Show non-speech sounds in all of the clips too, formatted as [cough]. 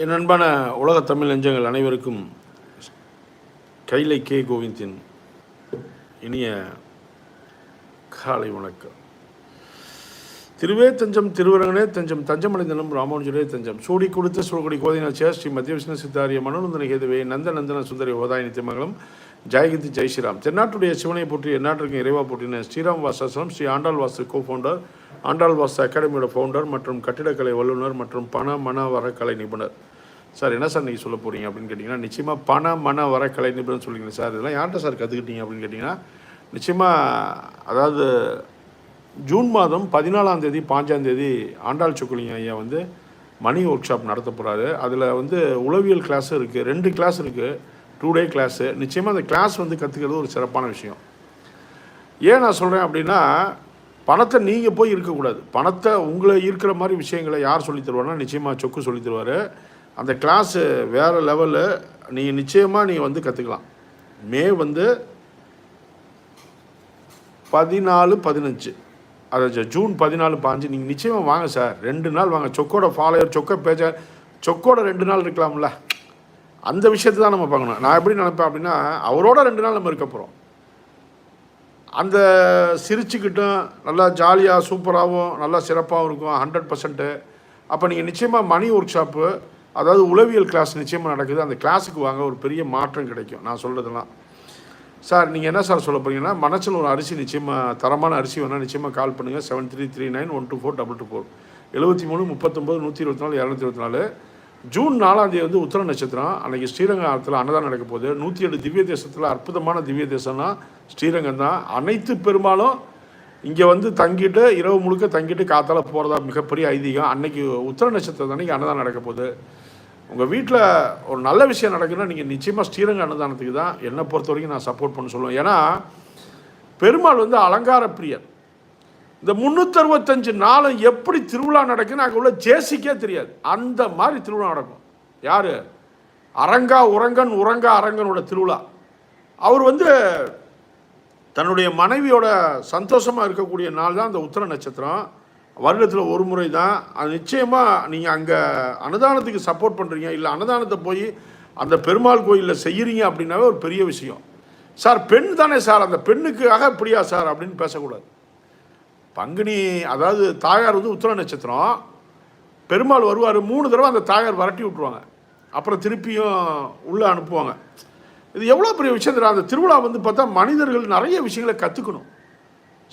என் அன்பான உலக தமிழ் நெஞ்சங்கள் அனைவருக்கும் கைலை கே கோவிந்தின் இனிய காலை வணக்கம். திருவே தஞ்சம் திருவரங்கனே தஞ்சம் தஞ்சமடைந்தனம் ராமானுஜரே தஞ்சம். சூடி கொடுத்த சூழ்குடி சேர் ஸ்ரீ மத்திய விஷ்ணு சித்தாரிய மனோநந்தன கேதுவே நந்த நந்தன சுந்தரி ஓதாய நித்தியமங்கலம். ஜெயகிந்தி ஜெய் ஸ்ரீராம். தென்னாட்டுடைய சிவனை போற்றி எந்நாட்டிற்கு இறைவா போற்றின ஸ்ரீராம் வாசாசனம் ஸ்ரீ ஆண்டாள் வாசு கோ ஃபவுண்டர் ஆண்டாள் வாசு அகாடமியோட ஃபவுண்டர் மற்றும் கட்டிடக்கலை வல்லுநர் மற்றும் பண மன வரக்கலை நிபுணர். சார் என்ன சார் நீங்கள் சொல்ல போகிறீங்க அப்படின்னு கேட்டிங்கன்னா நிச்சயமாக பண மன வரக்கலை நிபுணர் சொல்லிங்க சார். இதெல்லாம் யார்கிட்ட சார் கற்றுக்கிட்டீங்க அப்படின்னு கேட்டிங்கன்னா நிச்சயமாக அதாவது ஜூன் மாதம் பதினாலாம் தேதி பாஞ்சாம் தேதி ஆண்டாள் சுக்குலிங்க ஐயா வந்து மணி ஒர்க் ஷாப் நடத்த போகிறாரு அதில் வந்து உளவியல் கிளாஸும் இருக்குது ரெண்டு கிளாஸ் இருக்குது டூ டே கிளாஸு நிச்சயமாக அந்த கிளாஸ் வந்து கற்றுக்கிறது ஒரு சிறப்பான விஷயம். ஏன் நான் சொல்கிறேன் அப்படின்னா பணத்தை நீங்கள் போய் இருக்கக்கூடாது. பணத்தை உங்களை இருக்கிற மாதிரி விஷயங்களை யார் சொல்லித் தருவார்னா நிச்சயமாக சொக்கு சொல்லித் தருவார். அந்த கிளாஸு வேறு லெவலில் நீங்கள் நிச்சயமாக நீங்கள் வந்து கற்றுக்கலாம் மே வந்து பதினாலு பதினஞ்சு. அதாவது ஜூன் பதினாலு பாஞ்சு நீங்கள் நிச்சயமாக வாங்க சார். ரெண்டு நாள் வாங்க. சொக்கோட ஃபாலோயர் சொக்க பேஜ சொக்கோட ரெண்டு நாள் இருக்கலாம்ல. அந்த விஷயத்தை தான் நம்ம பார்க்கணும். நான் எப்படி நினைப்பேன் அப்படின்னா அவரோட ரெண்டு நாள் நம்ம இருக்க போகிறோம் அந்த சிரிச்சுக்கிட்டும் நல்லா ஜாலியாக சூப்பராகவும் நல்லா சிறப்பாகவும் இருக்கும் ஹண்ட்ரட் பர்சன்ட்டு அப்போ நீங்கள் நிச்சயமாக மணி ஒர்க் ஷாப்பு அதாவது உளவியல் கிளாஸ் நிச்சயமாக நடக்குது. அந்த கிளாஸுக்கு வாங்க ஒரு பெரிய மாற்றம் கிடைக்கும் நான் சொல்கிறதுலாம் சார் நீங்கள் என்ன சார் சொல்ல போகிறீங்கன்னா மனசில் ஒரு அரிசி நிச்சயமாக தரமான அரிசி வேணால் நிச்சயமாக கால் பண்ணுங்கள் seven three three nine one two four double two four எழுபத்தி மூணு முப்பத்தொம்போது நூற்றி இருபத்தி நாலு இரநூத்தி இருபத்தி நாலு. ஜூன் நாலாம் தேதி வந்து உத்தர நட்சத்திரம். அன்றைக்கி ஸ்ரீரங்கத்தில் அன்னதானம் நடக்க போகுது. நூற்றி ஏழு திவ்ய தேசத்தில் அற்புதமான திவ்ய தேசம்னா ஸ்ரீரங்கம் தான். அனைத்து பெரும்பாலும் இங்கே வந்து தங்கிட்டு இரவு முழுக்க தங்கிட்டு காத்தால் போகிறதா மிகப்பெரிய ஐதீகம். அன்னைக்கு உத்தர நட்சத்திரம் அன்னைக்கு அன்னதானம் நடக்க போகுது. உங்கள் வீட்டில் ஒரு நல்ல விஷயம் நடக்குதுன்னா நீங்கள் நிச்சயமாக ஸ்ரீரங்க அன்னதானத்துக்கு தான். என்னை பொறுத்த வரைக்கும் நான் சப்போர்ட் பண்ண சொல்லுவேன். ஏன்னா பெருமாள் வந்து அலங்கார பிரியர் இந்த முந்நூற்றறுபத்தஞ்சு நாளும் எப்படி திருவிழா நடக்குன்னு அங்கே உள்ள ஜேசிக்கே தெரியாது. அந்த மாதிரி திருவிழா நடக்கும். யார்? அரங்கா உரங்கன் உறங்கா அரங்கனோட திருவிழா. அவர் வந்து தன்னுடைய மனைவியோட சந்தோஷமாக இருக்கக்கூடிய நாள் தான் அந்த உத்தர நட்சத்திரம். வருடத்தில் ஒரு முறை தான். அது நிச்சயமாக நீங்கள் அங்கே அன்னதானத்துக்கு சப்போர்ட் பண்ணுறீங்க இல்லை அன்னதானத்தை போய் அந்த பெருமாள் கோயிலில் செய்கிறீங்க அப்படின்னாவே ஒரு பெரிய விஷயம். சார் பெண் தானே சார்? அந்த பெண்ணுக்காக இப்படியா சார்? அப்படின்னு பேசக்கூடாது. பங்குனி அதாவது தாயார் வந்து உத்திர நட்சத்திரம். பெருமாள் வருவார் மூணு தடவை அந்த தாயார் வரட்டி விட்ருவாங்க அப்புறம் திருப்பியும் உள்ளே அனுப்புவாங்க. இது எவ்வளோ பெரிய விஷயம் தெரியும்? அந்த திருவிழா வந்து பார்த்தா மனிதர்கள் நிறைய விஷயங்களை கற்றுக்கணும்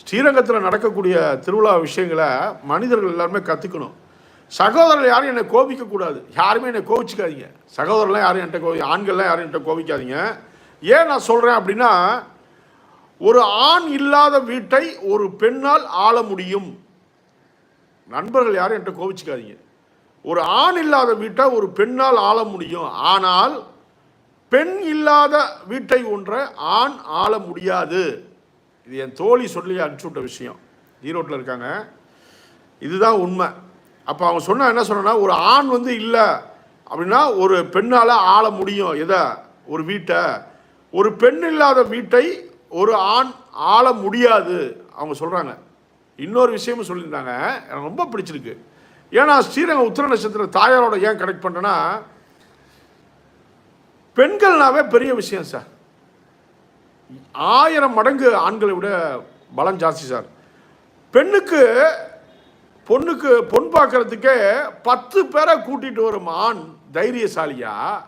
ஸ்ரீரங்கத்தில் நடக்கக்கூடிய திருவிழா விஷயங்களை மனிதர்கள் எல்லாருமே கற்றுக்கணும் சகோதரர்கள் யாரும் என்னை கோபிக்கக்கூடாது யாருமே என்னை கோவிச்சிக்காதீங்க சகோதரர்லாம் யாரும் என்கிட்ட கோவி ஆண்கள்லாம் யாரும் என்கிட்ட கோபிக்காதீங்க. ஏன் நான் சொல்கிறேன் அப்படின்னா ஒரு ஆண் இல்லாத வீட்டை ஒரு பெண்ணால் ஆள முடியும். நண்பர்கள் யாரும் என்கிட்ட கோவிச்சுக்காதீங்க ஒரு ஆண் இல்லாத வீட்டை ஒரு பெண்ணால் ஆள முடியும். ஆனால் பெண் இல்லாத வீட்டை ஒன்றை ஆண் ஆள முடியாது. இது என் தோழி சொல்லி அனுப்பிச்சு விட்ட விஷயம். ஈரோட்டில் இருக்காங்க. இதுதான் உண்மை. அப்போ அவங்க சொன்னால் என்ன சொன்னா ஒரு ஆண் வந்து இல்லை அப்படின்னா ஒரு பெண்ணால் ஆள முடியும். எதை? ஒரு வீட்டை. ஒரு பெண் இல்லாத வீட்டை ஒரு ஆண் ஆள முடியாது. அவங்க சொல்கிறாங்க இன்னொரு விஷயமும் சொல்லியிருந்தாங்க. எனக்கு ரொம்ப பிடிச்சிருக்கு. ஏன்னா ஸ்ரீரங்க உத்தர நட்சத்திர தாயாரோட ஏன் கனெக்ட் பண்ணேன்னா பெண்கள்னாவே பெரிய விஷயம் சார். ஆயிரம் மடங்கு ஆண்களை விட பலம் ஜாஸ்தி சார். பெண்ணுக்கு பொண்ணுக்கு பொன் பார்க்கறதுக்கே பத்து பேரை கூட்டிகிட்டு வரும் ஆண் தைரியசாலியாக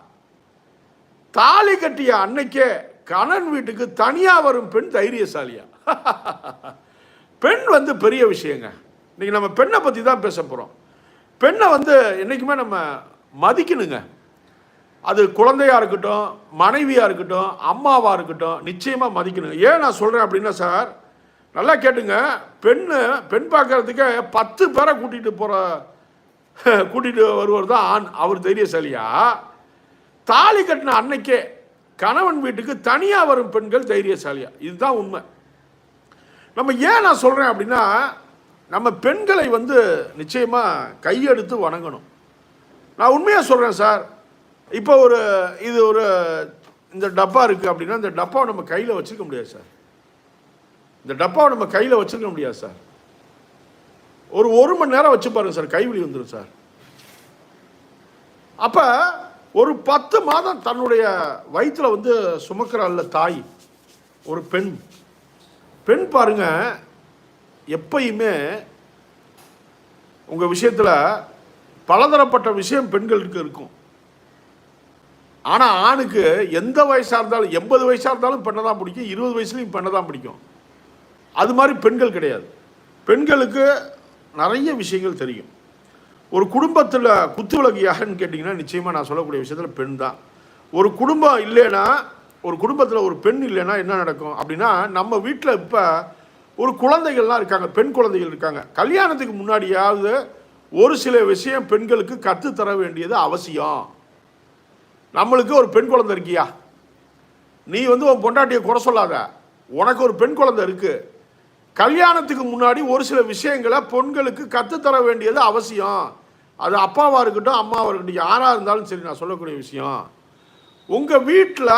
தாலி கட்டிய அன்னைக்கே கணன் வீட்டுக்கு தனியாக வரும் பெண் தைரியசாலியா? [laughs] பெண் வந்து பெரிய விஷயங்க. இன்றைக்கி நம்ம பெண்ணை பற்றி தான் பேச போகிறோம் பெண்ணை வந்து என்றைக்குமே நம்ம மதிக்கணுங்க. அது குழந்தையாக இருக்கட்டும் மனைவியாக இருக்கட்டும் அம்மாவாக இருக்கட்டும் நிச்சயமாக மதிக்கணுங்க. ஏன் நான் சொல்கிறேன் அப்படின்னா சார் நல்லா கேட்டுங்க. பெண்ணு பெண் பார்க்கறதுக்கே பத்து பேரை கூட்டிகிட்டு போகிற [laughs] கூட்டிகிட்டு வருவர் தான் ஆண். அவர் தைரியசாலியா? தாலி கட்டின அன்னைக்கே கணவன் வீட்டுக்கு தனியாக வரும் பெண்கள் தைரியசாலியா. இதுதான் உண்மை. நம்ம ஏன் நான் சொல்கிறேன் அப்படின்னா நம்ம பெண்களை வந்து நிச்சயமாக கையெடுத்து வணங்கணும். நான் உண்மையாக சொல்கிறேன் சார். இப்போ ஒரு இது ஒரு இந்த டப்பா இருக்குது அப்படின்னா இந்த டப்பாவை நம்ம கையில் வச்சுருக்க முடியாது சார். இந்த டப்பாவை நம்ம கையில் வச்சுருக்க முடியாது சார். ஒரு ஒரு மணி நேரம் வச்சு பாருங்க சார் கைவிழி வந்துடும் சார். அப்போ ஒரு பத்து மாதம் தன்னுடைய வயிற்றில் வந்து சுமக்கிறாள்ல தாய் ஒரு பெண். பெண் பாருங்க எப்பயுமே உங்கள் விஷயத்தில் பலதரப்பட்ட விஷயம் பெண்களுக்கு இருக்கும். ஆனால் ஆணுக்கு எந்த வயசாக இருந்தாலும் எண்பது வயசாக இருந்தாலும் பெண்ணை தான் பிடிக்கும் இருபது வயசுலையும் பெண்ணை தான் பிடிக்கும். அது மாதிரி பெண்கள் கிடையாது. பெண்களுக்கு நிறைய விஷயங்கள் தெரியும். ஒரு குடும்பத்தில் குத்து விளக்கு யாருன்னு கேட்டிங்கன்னா நிச்சயமாக நான் சொல்லக்கூடிய விஷயத்தில் பெண் தான். ஒரு குடும்பம் இல்லைன்னா ஒரு குடும்பத்தில் ஒரு பெண் இல்லைன்னா என்ன நடக்கும்? அப்படின்னா நம்ம வீட்டில் இப்போ ஒரு குழந்தைகள்லாம் இருக்காங்க பெண் குழந்தைகள் இருக்காங்க. கல்யாணத்துக்கு முன்னாடியாவது ஒரு சில விஷயம் பெண்களுக்கு கற்றுத்தர வேண்டியது அவசியம். நம்மளுக்கு ஒரு பெண் குழந்தை இருக்கியா? நீ வந்து உன் பொண்டாட்டியை குறை சொல்லாத. உனக்கு ஒரு பெண் குழந்தை இருக்குது கல்யாணத்துக்கு முன்னாடி ஒரு சில விஷயங்களை பெண்களுக்கு கற்றுத்தர வேண்டியது அவசியம். அது அப்பாவாக இருக்கட்டும் அம்மாவாக இருக்கட்டும் யாராக இருந்தாலும் சரி நான் சொல்லக்கூடிய விஷயம் உங்கள் வீட்டில்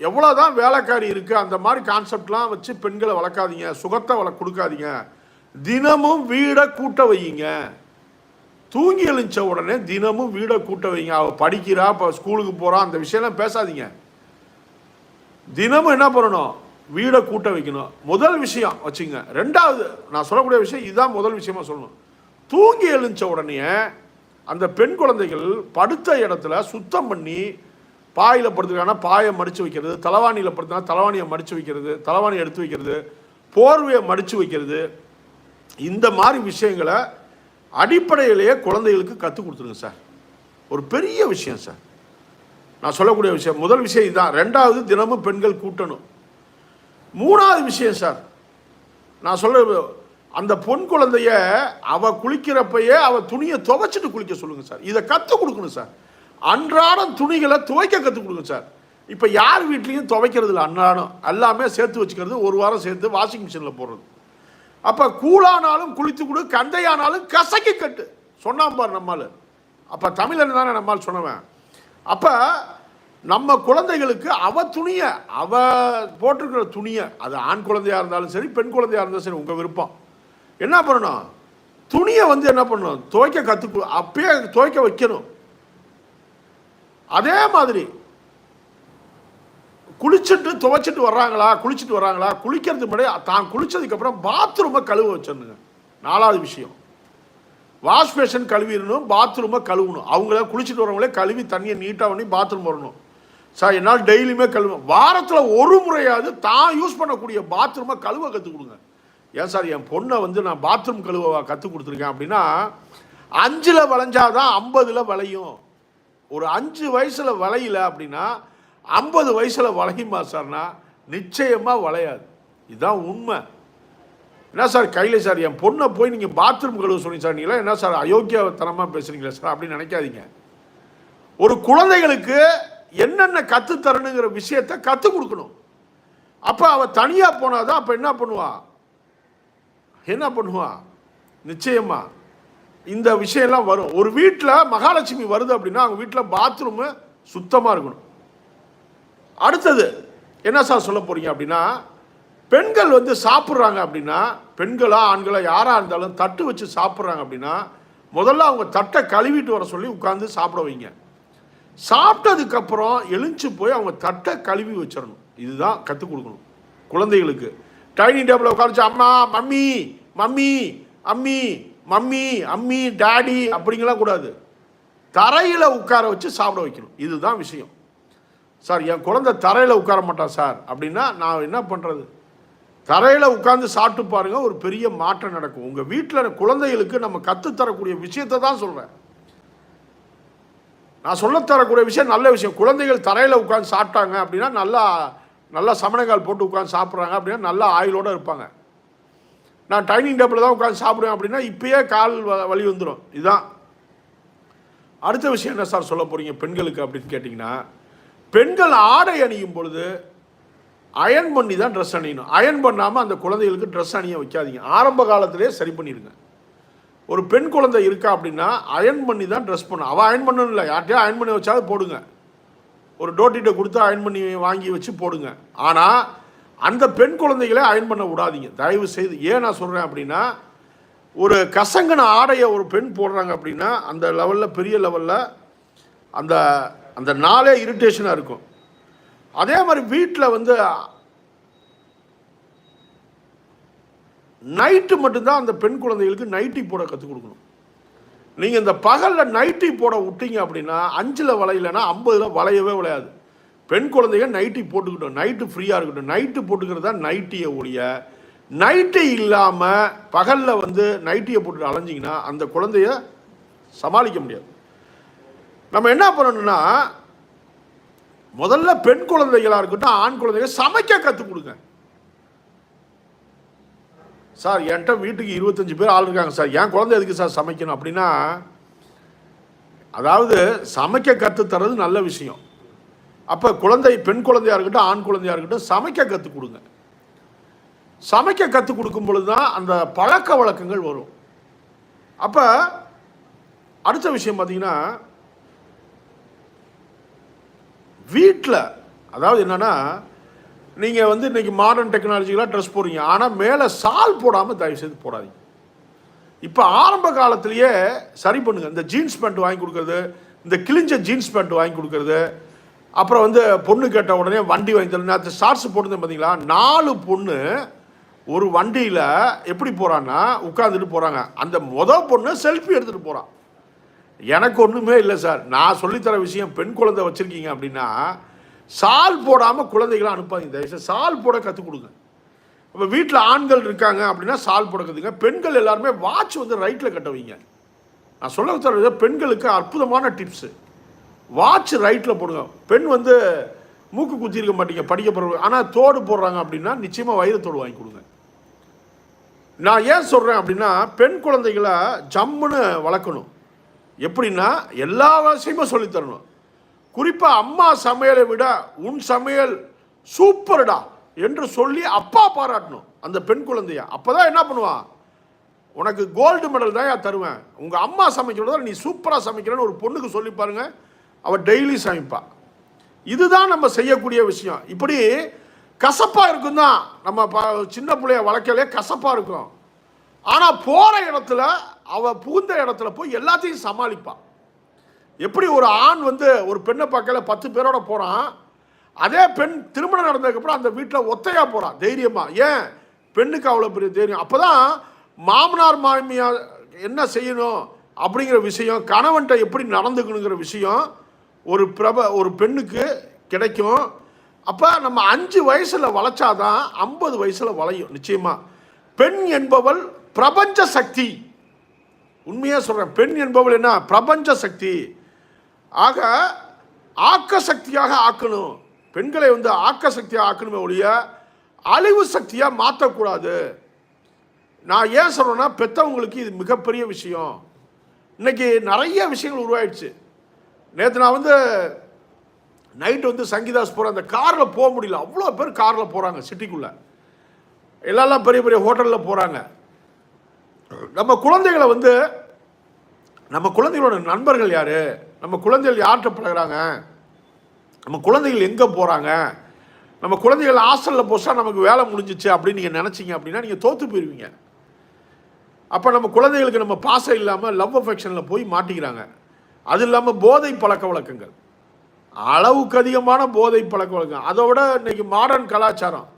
எவ்வளோ தான் வேலைக்காரி இருக்குது அந்த மாதிரி கான்செப்ட்லாம் வச்சு பெண்களை வளர்க்காதீங்க சுகத்தை வள கொடுக்காதீங்க. தினமும் வீடை கூட்ட வையுங்க. தூங்கி எழுந்த உடனே தினமும் வீடை கூட்ட வைங்க அவள் படிக்கிறா இப்போ ஸ்கூலுக்கு போகிறா அந்த விஷயம்லாம் பேசாதீங்க. தினமும் என்ன பண்ணணும்? வீடை கூட்ட வைக்கணும். முதல் விஷயம் வச்சுங்க. ரெண்டாவது நான் சொல்லக்கூடிய விஷயம் இதுதான் முதல் விஷயமா சொல்லணும். தூங்கி எழுந்த உடனே அந்த பெண் குழந்தைகள் படுத்த இடத்துல சுத்தம் பண்ணி பாயில் படுத்துக்கான பாயை மடித்து வைக்கிறது தலைவாணியில் படுத்தினா தலைவாணியை மடித்து வைக்கிறது தலைவாணி எடுத்து வைக்கிறது போர்வையை மடித்து வைக்கிறது. இந்த மாதிரி விஷயங்களை அடிப்படையிலேயே குழந்தைகளுக்கு கற்றுக் கொடுத்துருங்க சார். ஒரு பெரிய விஷயம் சார். நான் சொல்லக்கூடிய விஷயம் முதல் விஷயம் இதுதான் ரெண்டாவது தினமும் பெண்கள் கூட்டணும். மூணாவது விஷயம் சார் நான் சொல்ல அந்த பொன் குழந்தைய அவ குளிக்கிறப்பயே அவ துணியை துவைச்சிட்டு குளிக்க சொல்லுங்க சார். இதை கற்றுக் கொடுக்கணும் சார். அன்றாடம் துணிகளை துவைக்க கற்றுக் கொடுங்க சார். இப்போ யார் வீட்லேயும் துவைக்கிறது இல்லை அன்றாடம். எல்லாமே சேர்த்து வச்சுக்கிறது ஒரு வாரம் சேர்த்து வாஷிங் மிஷினில் போடுறது. அப்போ கூழானாலும் குளித்து கொடு கந்தையானாலும் கசக்கி கட்டு. சொன்னான் பார் நம்மால். அப்போ தமிழன் தானே நம்மால் சொன்னவன். அப்போ நம்ம குழந்தைகளுக்கு அவ துணியை அவ போட்டிருக்கிற துணியை அது ஆண் குழந்தையாக இருந்தாலும் சரி பெண் குழந்தையா இருந்தாலும் சரி உங்கள் விருப்பம். என்ன பண்ணணும்? துணியை வந்து என்ன பண்ணணும்? துவைக்க கற்றுக்கு அப்பயே துவைக்க வைக்கணும். அதே மாதிரி குளிச்சுட்டு துவைச்சிட்டு வர்றாங்களா? குளிச்சுட்டு வர்றாங்களா? குளிக்கிறது முன்னாடி தான் குளிச்சதுக்கப்புறம் பாத்ரூமை கழுவ வச்சிடணுங்க. நாலாவது விஷயம். வாஷ் பேஷன் கழுவிடணும் பாத்ரூமை கழுவணும். அவங்கள குளிச்சுட்டு வரவங்களே கழுவி தண்ணியை நீட்டாக பண்ணி பாத்ரூம் வரணும். சார் என்னால் டெய்லியுமே கழுவணும் வாரத்தில் ஒரு முறையாவது தான் யூஸ் பண்ணக்கூடிய பாத்ரூமை கழுவ கற்றுக் கொடுங்க. ஏன் சார் என் பொண்ணை வந்து நான் பாத்ரூம் கழுவ கற்றுக் கொடுத்துருக்கேன் அப்படின்னா அஞ்சில் வளைஞ்சாதான் ஐம்பதில் வளையும். ஒரு அஞ்சு வயசில் வளையல அப்படின்னா ஐம்பது வயசில் வளையுமா சார்னா நிச்சயமாக வளையாது. இதுதான் உண்மை. என்ன சார் கையில் சார் என் பொண்ணை போய் நீங்கள் பாத்ரூம் கழுவ சொன்னீங்க சார் நீங்களா என்ன சார் அயோக்கியத்தனமாக பேசுகிறீங்களா சார் அப்படின்னு நினைக்காதீங்க. ஒரு குழந்தைகளுக்கு என்னென்ன கற்றுத்தரணுங்கிற விஷயத்த கற்றுக் கொடுக்கணும். அப்போ அவள் தனியாக போனாதான் அப்போ என்ன பண்ணுவாள் என்ன பண்ணுவா? நிச்சயமா. இந்த விஷயம்லாம் வரும். ஒரு வீட்டில் மகாலட்சுமி வருது அப்படின்னா அவங்க வீட்டில் பாத்ரூமு சுத்தமாக இருக்கணும். அடுத்தது என்ன சார் சொல்ல போகிறீங்க அப்படின்னா பெண்கள் வந்து சாப்பிட்றாங்க அப்படின்னா பெண்களாக ஆண்களாக யாராக இருந்தாலும் தட்டு வச்சு சாப்பிட்றாங்க அப்படின்னா முதல்ல அவங்க தட்டை கழுவிட்டு வர சொல்லி உட்காந்து சாப்பிட வைங்க. சாப்பிட்டதுக்கப்புறம் எழுந்து போய் அவங்க தட்டை கழுவி வச்சிடணும். இதுதான் கற்றுக் கொடுக்கணும். குழந்தைகளுக்கு. டைனிங் டேபிளில் உட்காந்துச்சு அம்மா மம்மி மம்மி அம்மி மம்மி அம்மி டாடி அப்படிங்கலாம் கூடாது. தரையில் உட்கார வச்சு சாப்பிட வைக்கணும். இதுதான் விஷயம். சார் என் குழந்தை தரையில் உட்கார மாட்டான் சார். அப்படின்னா நான் என்ன பண்ணுறது தரையில் உட்காந்து சாப்பிட்டு பாருங்கள் ஒரு பெரிய மாற்றம் நடக்கும். உங்கள் வீட்டில் குழந்தைகளுக்கு நம்ம கற்றுத்தரக்கூடிய விஷயத்தை தான் சொல்கிறேன் நான் சொல்லத் தரக்கூடிய விஷயம் நல்ல விஷயம். குழந்தைகள் தரையில் உட்காந்து சாப்பிட்டாங்க அப்படின்னா நல்லா நல்லா சமணங்கால் போட்டு உட்காந்து சாப்பிட்றாங்க அப்படின்னா நல்லா ஆயிலோடு இருப்பாங்க. நான் டைனிங் டேபிளில் தான் உட்காந்து சாப்பிடுவேன் அப்படின்னா இப்போயே கால் வ- வலி வந்துடும் இதுதான். அடுத்த விஷயம் என்ன சார் சொல்ல போகிறீங்க பெண்களுக்கு அப்படின்னு கேட்டிங்கன்னா பெண்கள் ஆடை அணியும் பொழுது அயன் பண்ணி தான் ட்ரெஸ் அணியணும். அயன் பண்ணாமல் அந்த குழந்தைகளுக்கு ட்ரெஸ் அணிய வைக்காதீங்க. ஆரம்ப காலத்திலே சரி பண்ணிடுங்க ஒரு பெண் குழந்தை இருக்கா அப்படின்னா அயன் பண்ணி தான் ட்ரெஸ் பண்ணும் அவள் அயன் பண்ணணும் இல்லை யார்கிட்டயோ அயன் பண்ணி வச்சாவது போடுங்க. ஒரு டோட்டிகிட்ட கொடுத்து அயன் பண்ணி வாங்கி வச்சு போடுங்க. ஆனால் அந்த பெண் குழந்தைகளை அயன் பண்ண விடாதீங்க. தயவு செய்து ஏன் நான் சொல்கிறேன் அப்படின்னா ஒரு கசங்கின ஆடையை ஒரு பெண் போடுறாங்க அப்படின்னா அந்த லெவலில் பெரிய லெவலில் அந்த அந்த நாளே இரிட்டேஷனாக இருக்கும். அதே மாதிரி வீட்டில் வந்து நைட்டு மட்டும்தான் அந்த பெண் குழந்தைகளுக்கு நைட்டி போட கற்றுக் கொடுக்கணும். நீங்கள் இந்த பகலில் நைட்டி போட விட்டீங்க அப்படின்னா அஞ்சில் வளையலைன்னா ஐம்பதில் வளையவே விளையாது. பெண் குழந்தைங்க நைட்டி போட்டுக்கிட்டோம். நைட்டு ஃப்ரீயாக இருக்கட்டும். நைட்டு போட்டுக்கிறது தான் நைட்டியை ஒழிய நைட்டி இல்லாமல் பகலில் வந்து நைட்டியை போட்டு அலைஞ்சிங்கன்னா அந்த குழந்தைய சமாளிக்க முடியாது. நம்ம என்ன பண்ணணும்னா முதல்ல பெண் குழந்தைகளாக இருக்கட்டும் ஆண் குழந்தைங்க சமைக்க கற்றுக் கொடுங்க. சார் என்கிட்ட வீட்டுக்கு இருபத்தஞ்சு பேர் ஆள் இருக்காங்க சார். என் குழந்தை எதுக்கு சார் சமைக்கணும் அப்படின்னா அதாவது சமைக்க கற்றுத் தர்றது நல்ல விஷயம். அப்போ குழந்தை பெண் குழந்தையாக இருக்கட்டும் ஆண் குழந்தையாக இருக்கட்டும் சமைக்க கற்றுக் கொடுங்க. சமைக்க கற்றுக் கொடுக்கும் பொழுது தான் அந்த பழக்க வழக்கங்கள் வரும். அப்போ அடுத்த விஷயம் பார்த்தீங்கன்னா வீட்டில் அதாவது என்னென்னா நீங்கள் வந்து இன்னைக்கு மாடர்ன் டெக்னாலஜிக்கெலாம் ட்ரெஸ் போடுறீங்க. ஆனால் மேலே சால் போடாமல் தயவு செய்து போடாதீங்க. இப்போ ஆரம்ப காலத்திலேயே சரி பண்ணுங்க. இந்த ஜீன்ஸ் பேண்ட் வாங்கி கொடுக்கறது இந்த கிழிஞ்ச ஜீன்ஸ் பேண்ட் வாங்கி கொடுக்கறது அப்புறம் வந்து பொண்ணு கேட்ட உடனே வண்டி வாங்கி தரணும் நேற்று ஷார்ட்ஸ் போட்டிருந்தேன் பார்த்தீங்களா நாலு பொண்ணு ஒரு வண்டியில் எப்படி போகிறான்னா உட்காந்துட்டு போகிறாங்க அந்த மொதல் பொண்ணு செல்ஃபி எடுத்துகிட்டு போகிறான் எனக்கு ஒன்றுமே இல்லை சார். நான் சொல்லித்தர விஷயம் பெண் குழந்தை வச்சுருக்கீங்க அப்படின்னா சால் போடாமல் குழந்தைகளை அனுப்பாதீங்க தயவுசெய்து சால் போட கற்றுக் கொடுங்க. இப்போ வீட்டில் ஆண்கள் இருக்காங்க அப்படின்னா சால் போட கற்றுங்க பெண்கள் எல்லாருமே வாட்ச் வந்து ரைட்டில் கட்ட வைங்க. நான் சொல்ல தர பெண்களுக்கு அற்புதமான டிப்ஸு வாட்ச் ரைட்டில் போடுங்க. பெண் வந்து மூக்கு குத்திருக்க மாட்டீங்க படிக்க போகிற ஆனால் தோடு போடுறாங்க அப்படின்னா நிச்சயமாக வயிறு தோடு வாங்கி கொடுங்க. நான் ஏன் சொல்கிறேன் அப்படின்னா பெண் குழந்தைகளை ஜம்முன்னு வளர்க்கணும். எப்படின்னா எல்லா விஷயமும் சொல்லித் தரணும். குறிப்பாக அம்மா சமையலை விட உன் சமையல் சூப்பர்டா என்று சொல்லி அப்பா பாராட்டணும் அந்த பெண் குழந்தைய. அப்பதான் என்ன பண்ணுவான்? உனக்கு கோல்டு மெடல் தான் தருவேன். உங்கள் அம்மா சமைக்கிறத நீ சூப்பராக சமைக்கிறேன்னு ஒரு பொண்ணுக்கு சொல்லி பாருங்கள் அவள் டெய்லி சமைப்பா. இதுதான் நம்ம செய்யக்கூடிய விஷயம். இப்படி கசப்பாக இருக்கும் தான் நம்ம ப- சின்ன பிள்ளைய வளர்க்கலே கசப்பாக இருக்கும். ஆனால் போகிற இடத்துல அவள் புகுந்த இடத்துல போய் எல்லாத்தையும் சமாளிப்பாள் எப்படி ஒரு ஆண் வந்து ஒரு பெண்ணை பார்க்கல பத்து பேரோட போகிறான் அதே பெண் திருமணம் நடந்ததுக்கப்புறம் அந்த வீட்டில் ஒத்தையாக போகிறான் தைரியமாக ஏன்? பெண்ணுக்கு அவ்வளோ பெரிய தைரியம். அப்போ தான் மாமனார் மாமியார் என்ன செய்யணும் அப்படிங்கிற விஷயம் கணவன்கிட்ட எப்படி நடந்துக்கணுங்கிற விஷயம் ஒரு பிரப ஒரு பெண்ணுக்கு கிடைக்கும். அப்போ நம்ம அஞ்சு வயசில் வளைச்சாதான் ஐம்பது வயசில் வளையும் நிச்சயமாக பெண் என்பவள் பிரபஞ்ச சக்தி. உண்மையாக சொல்கிறேன் பெண் என்பவள் என்ன? பிரபஞ்ச சக்தி. ஆக ஆக்க சக்தியாக ஆக்கணும். பெண்களை வந்து ஆக்க சக்தியாக ஆக்கணுமே ஒழிய அழிவு சக்தியாக மாற்றக்கூடாது நான் ஏன் சொல்கிறேன்னா பெற்றவங்களுக்கு இது மிகப்பெரிய விஷயம். இன்னைக்கு நிறைய விஷயங்கள் உருவாயிடுச்சு. நேற்று நான் வந்து நைட்டு வந்து சங்கீதாஸ் போகிறேன் அந்த காரில் போக முடியல. அவ்வளோ பேர் காரில் போகிறாங்க சிட்டிக்குள்ளே. எல்லாம் பெரிய பெரிய ஹோட்டலில் போகிறாங்க நம்ம குழந்தைகளை வந்து நம்ம குழந்தைகளோட நண்பர்கள் யார்? நம்ம குழந்தைகள் யார்கிட்ட பழகுறாங்க? நம்ம குழந்தைகள் எங்கே போகிறாங்க நம்ம குழந்தைகள் ஹாஸ்டலில் போச்சா நமக்கு வேலை முடிஞ்சிச்சு அப்படின்னு நீங்கள் நினச்சிங்க அப்படின்னா நீங்கள் தோற்று போயிடுவீங்க அப்போ நம்ம குழந்தைகளுக்கு நம்ம பாசம் இல்லாமல் லவ் அஃபெக்ஷனில் போய் மாட்டிக்கிறாங்க. அது இல்லாமல் போதை பழக்க வழக்கங்கள். அளவுக்கு அதிகமான போதை பழக்க வழக்கம் அதை விட இன்றைக்கி மாடர்ன் கலாச்சாரம்.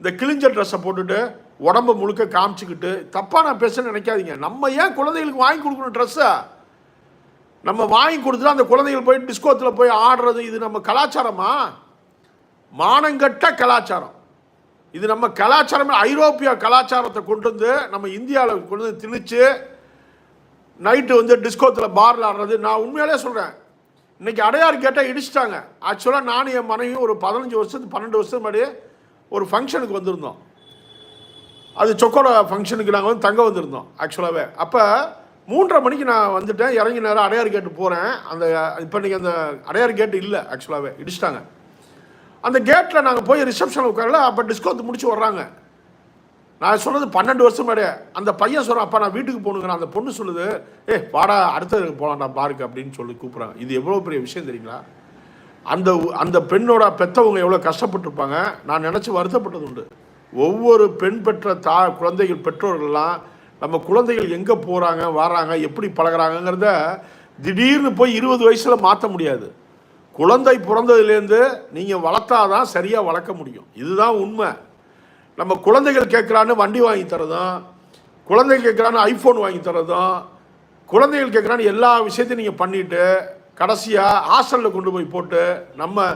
இந்த கிழிஞ்ச ட்ரெஸ்ஸை போட்டுட்டு உடம்ப முழுக்க காமிச்சிக்கிட்டு தப்பாக நான் பேச நினைக்காதீங்க. நம்ம ஏன் குழந்தைகளுக்கு வாங்கி கொடுக்கணும் ட்ரெஸ்ஸை நம்ம வாங்கி கொடுத்துட்டு அந்த குழந்தைகள் போய் டிஸ்கோத்தில் போய் ஆடுறது இது நம்ம கலாச்சாரமா? மானங்கட்ட கலாச்சாரம். இது நம்ம கலாச்சாரமே ஐரோப்பிய கலாச்சாரத்தை கொண்டு வந்து நம்ம இந்தியாவில் கொண்டு வந்து திணிச்சு நைட்டு வந்து டிஸ்கோத்தில் பாரில் ஆடுறது. நான் உண்மையாலே சொல்கிறேன் இன்றைக்கி அடையாறு கேட்டால் இடிச்சிட்டாங்க. ஆக்சுவலாக நானும் என் மனைவியும் ஒரு பதினஞ்சு வருஷத்துக்கு பன்னெண்டு வருஷத்துக்கு முன்னாடி ஒரு ஃபங்க்ஷனுக்கு வந்திருந்தோம். அது சொக்கோட ஃபங்க்ஷனுக்கு நாங்கள் வந்து தங்க வந்திருந்தோம் ஆக்சுவலாகவே அப்போ மூன்றரை மணிக்கு நான் வந்துட்டேன் இறங்கி நேரம் அடையார் கேட்டு போகிறேன் அந்த இப்போ இன்றைக்கி அந்த அடையார் கேட்டு இல்லை ஆக்சுவலாகவே இடிச்சிட்டாங்க. அந்த கேட்டில் நாங்கள் போய் ரிசப்ஷனில் உட்காரல அப்போ டிஸ்கவுண்ட் முடிச்சு வர்றாங்க. நான் சொன்னது பன்னெண்டு வருஷம் முன்னாடியே. அந்த பையன் சொல்கிறான் அப்பா நான் வீட்டுக்கு போகணுங்கிறேன். அந்த பொண்ணு சொல்லுது ஏ வாடா அடுத்தது போகலாம்டா பாருக்கு அப்படின்னு சொல்லி கூப்பிட்றாங்க. இது எவ்வளோ பெரிய விஷயம் தெரியுங்களா? அந்த அந்த பெண்ணோட பெற்றவங்க எவ்வளோ கஷ்டப்பட்டிருப்பாங்க. நான் நினச்சி வருத்தப்பட்டது உண்டு. ஒவ்வொரு பெண் பெற்ற தா குழந்தைகள் பெற்றோர்கள்லாம் நம்ம குழந்தைகள் எங்கே போகிறாங்க வராங்க எப்படி பழகுறாங்கங்கிறத திடீர்னு போய் இருபது வயசில் மாற்ற முடியாது. குழந்தை பிறந்ததுலேருந்து நீங்கள் வளர்த்தாதான் சரியாக வளர்க்க முடியும். இதுதான் உண்மை. நம்ம குழந்தைகள் கேட்குறான்னு வண்டி வாங்கி தரதும் குழந்தைகள் கேட்குறான்னு ஐஃபோன் வாங்கி தரதும் குழந்தைகள் கேட்குறான்னு எல்லா விஷயத்தையும் நீங்கள் பண்ணிவிட்டு கடைசியாக ஹாஸ்டலில் கொண்டு போய் போட்டு நம்ம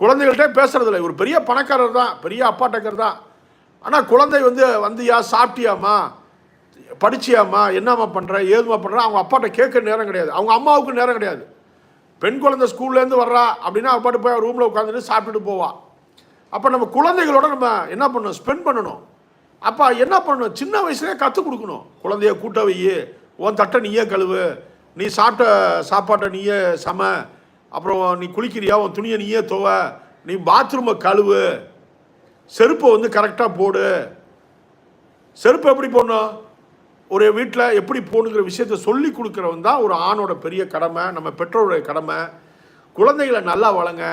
குழந்தைகள்கிட்ட பேசுறதில்ல. இவர் பெரிய பணக்காரர் தான் பெரிய அப்பாட்டக்கர் தான் ஆனால் குழந்தை வந்து வந்தியா சாப்பிட்டியாம்மா? படிச்சியாம்மா என்னம்மா பண்ணுற ஏதுமா பண்ணுற அவங்க அப்பாட்ட கேட்க நேரம் கிடையாது. அவங்க அம்மாவுக்கு நேரம் கிடையாது. பெண் குழந்தை ஸ்கூல்லேருந்து வர்றா அப்படின்னா அப்பாட்டு போய் ரூமில் உட்காந்துட்டு சாப்பிட்டுட்டு போவா. அப்போ நம்ம குழந்தைகளோட நம்ம என்ன பண்ணணும்? ஸ்பெண்ட் பண்ணணும். அப்போ என்ன பண்ணணும்? சின்ன வயசுலேயே கற்றுக் கொடுக்கணும். குழந்தைய கூட்ட வை உன் தட்டை நீயே கழுவு நீ சாப்பிட்ட சாப்பாட்டை நீயே சம அப்புறம் நீ குளிக்கிறியா உன் துணியை நீயே துவ நீ பாத்ரூமை கழுவு செருப்பை வந்து கரெக்டாக போடு. செருப்பு எப்படி போடணும்? ஒரு வீட்டில் எப்படி போகணுங்கிற விஷயத்த சொல்லி கொடுக்குறவன் தான் ஒரு ஆணோட பெரிய கடமை நம்ம பெற்றோருடைய கடமை. குழந்தைகளை நல்லா வளங்க.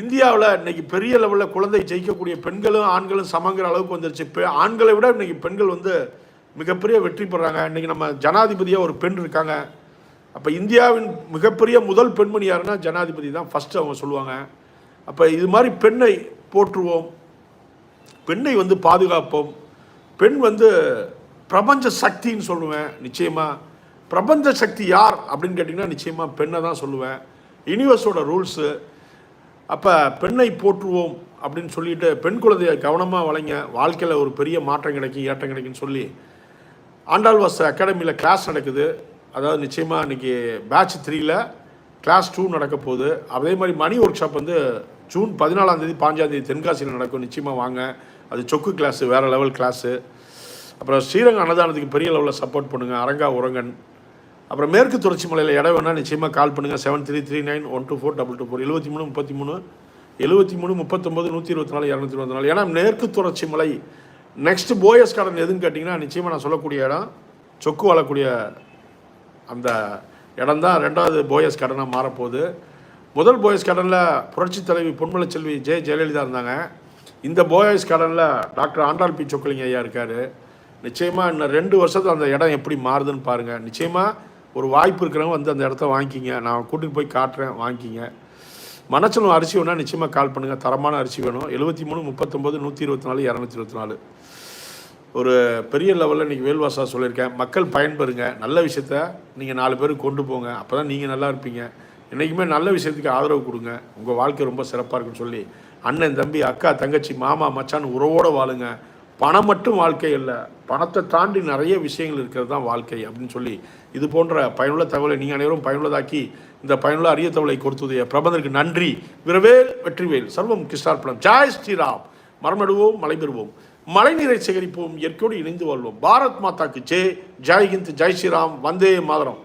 இந்தியாவில் இன்றைக்கி பெரிய லெவலில் குழந்தை ஜெயிக்கக்கூடிய பெண்களும் ஆண்களும் சமங்கிற அளவுக்கு வந்துருச்சு. இப்போ ஆண்களை விட இன்றைக்கி பெண்கள் வந்து மிகப்பெரிய வெற்றி பெறாங்க. இன்றைக்கி நம்ம ஜனாதிபதியாக ஒரு பெண் இருக்காங்க. அப்போ இந்தியாவின் மிகப்பெரிய முதல் பெண்மணி யாருன்னா ஜனாதிபதி தான் ஃபஸ்ட்டு அவங்க சொல்லுவாங்க. அப்போ இது மாதிரி பெண்ணை போற்றுவோம். பெண்ணை வந்து பாதுகாப்போம். பெண் வந்து பிரபஞ்ச சக்தின்னு சொல்லுவேன் நிச்சயமாக பிரபஞ்ச சக்தி யார் அப்படின்னு கேட்டிங்கன்னா நிச்சயமாக பெண்ணை தான் சொல்லுவேன். யூனிவர்ஸோட ரூல்ஸு அப்போ பெண்ணை போற்றுவோம் அப்படின்னு சொல்லிட்டு பெண் குழந்தைய கவனமாக வளைங்க. வாழ்க்கையில் ஒரு பெரிய மாற்றம் கிடைக்கும் ஏற்றம் கிடைக்குன்னு சொல்லி ஆண்டாள்வாஸ் அகாடமியில் கிளாஸ் நடக்குது. அதாவது நிச்சயமாக இன்றைக்கி பேட்ச் த்ரீயில் கிளாஸ் டூ நடக்க போகுது. அதே மாதிரி மணி ஒர்க் ஷாப் வந்து ஜூன் பதினாலாம் தேதி பாஞ்சாந்தேதி தென்காசியில் நடக்கும். நிச்சயமாக வாங்க. அது சொக்கு கிளாஸு வேறு லெவல் கிளாஸு அப்புறம் ஸ்ரீரங்கம் அன்னதானத்துக்கு பெரிய லெவலில் சப்போர்ட் பண்ணுங்கள் அரங்கா உரங்கன் அப்புறம் மேற்கு தொடர்ச்சி மலையில் இடம் வேணால் நிச்சயமாக கால் பண்ணுங்கள் seven three three nine one two four double two four எழுபத்தி மூணு முப்பத்தி மூணு எழுபத்தி மூணு முப்பத்தொம்பது நூற்றி இருபத்தி நாலு இரநூத்தி இருபத்தி நாலு. ஏன்னா மேற்கு தொடர்ச்சி மலை நெக்ஸ்ட் போயஸ் கார்டன் எதுன்னு கேட்டிங்கன்னா நிச்சயமாக நான் சொல்லக்கூடிய இடம் சொக்கு வாழக்கூடிய அந்த இடம் தான் ரெண்டாவது போயஸ் கடனாக மாறப்போகுது. முதல் போயஸ் கடனில் புரட்சி தலைவி பொன்மலை செல்வி ஜெய ஜெயலலிதா இருந்தாங்க. இந்த போயஸ் கடனில் டாக்டர் ஆண்டாள் பி சொக்கலிங்க ஐயா இருக்கார். நிச்சயமாக இன்னும் ரெண்டு வருஷத்தில் அந்த இடம் எப்படி மாறுதுன்னு பாருங்கள் நிச்சயமாக ஒரு வாய்ப்பு இருக்கிறவங்க வந்து அந்த இடத்த வாங்கிக்கிங்க. நான் கூட்டிகிட்டு போய் காட்டுறேன் வாங்கிக்கிங்க. மனச்சலம் அரிசி வேணால் நிச்சயமாக கால் பண்ணுங்கள் தரமான அரிசி வேணும். எழுபத்தி மூணு முப்பத்தொம்பது நூற்றி இருபத்தி நாலு இரநூத்தி இருபத்தி நாலு. ஒரு பெரிய லெவலில் இன்றைக்கி வேல்வாசா சொல்லியிருக்கேன். மக்கள் பயன்பெறுங்க. நல்ல விஷயத்த நீங்கள் நாலு பேருக்கு கொண்டு போங்க. அப்போ தான் நீங்கள் நல்லா இருப்பீங்க. என்றைக்குமே நல்ல விஷயத்துக்கு ஆதரவு கொடுங்க. உங்கள் வாழ்க்கை ரொம்ப சிறப்பாக இருக்குன்னு சொல்லி அண்ணன் தம்பி அக்கா தங்கச்சி மாமா மச்சான் உறவோடு வாழுங்க. பணம் மட்டும் வாழ்க்கை இல்லை பணத்தை தாண்டி நிறைய விஷயங்கள் இருக்கிறது தான் வாழ்க்கை அப்படின்னு சொல்லி இது போன்ற பயனுள்ள தகவலை நீங்கள் அனைவரும் பயனுள்ளதாக்கி இந்த பயனுள்ள அரிய தகவலை கொடுத்ததைய பிரபந்தருக்கு நன்றி. விரவேல் வெற்றிவேல் சர்வம் கிருஷ்ணார்பணம் ஜாய் ஸ்ரீராம். மரமடுவோம் மலை பெறுவோம் மழைநீரை சேகரிப்போம் இயற்கையோடு இணைந்து வாழ்வோம். பாரத் மாதாக்கு ஜெய். ஜெய் ஹிந்த் ஜெய் ஸ்ரீராம். வந்தே மாதரம்.